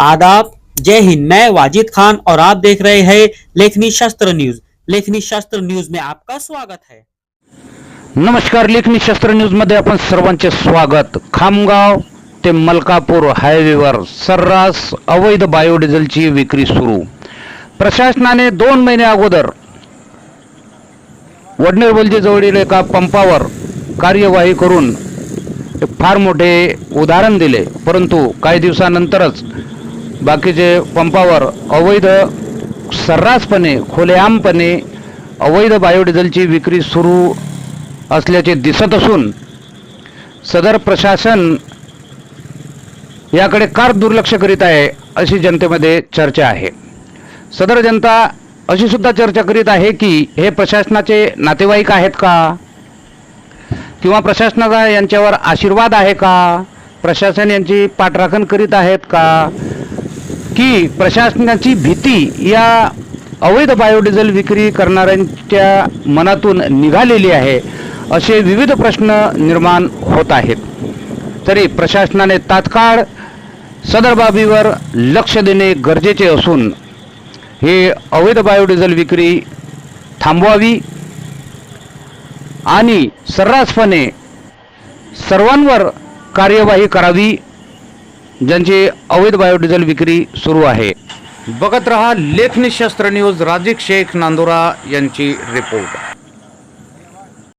आदाब। जय हिंद। मैं वाजिद खान और आप देख रहे हैं लेखनी शास्त्र न्यूज। लेखनी शास्त्र न्यूज में आपका स्वागत है। नमस्कार लेखनी शस्त्र न्यूजमध्ये आपण सर्वांचे स्वागत. खामगाव ते मलकापूर हायवेवर सर्रास अवैध बायोडिझेलची विक्री सुरू. प्रशासनाने दोन महिने अगोदर वडनेरवलजी जवळील एका पंपावर कार्यवाही करून फार मोठे उदाहरण दिले. परंतु काही दिवसानंतरच बाकीचे पंपावर अवैध सर्रासपणे खुलेआमपणे अवैध बायोडिझेलची विक्री सुरू असल्याचे दिसत असून सदर प्रशासन याकडे कार दुर्लक्ष करीत आहे अशी जनतेमध्ये चर्चा आहे. सदर जनता अशी सुद्धा चर्चा करीत आहे की हे प्रशासनाचे नातेवाईक आहेत का? किंवा प्रशासनाचा यांच्यावर आशीर्वाद आहे का? प्रशासन यांची पाठराखण करीत आहेत का? की प्रशासनाची भीती या अवैध बायोडिझेल विक्री करणाऱ्यांच्या मनातून निघालेली आहे असे विविध प्रश्न निर्माण होत आहेत. तरी प्रशासनाने तात्काळ सदर बाबीवर लक्ष देणे गरजेचे असून हे अवैध बायोडिझेल विक्री थांबवावी आणि सर्रासपणे सर्वांवर कार्यवाही करावी ज्यांची अवैध बायोडिझेल विक्री सुरू आहे. बघत रहा लेखनी शस्त्र न्यूज राजीक शेख नांदुरा यांची रिपोर्ट.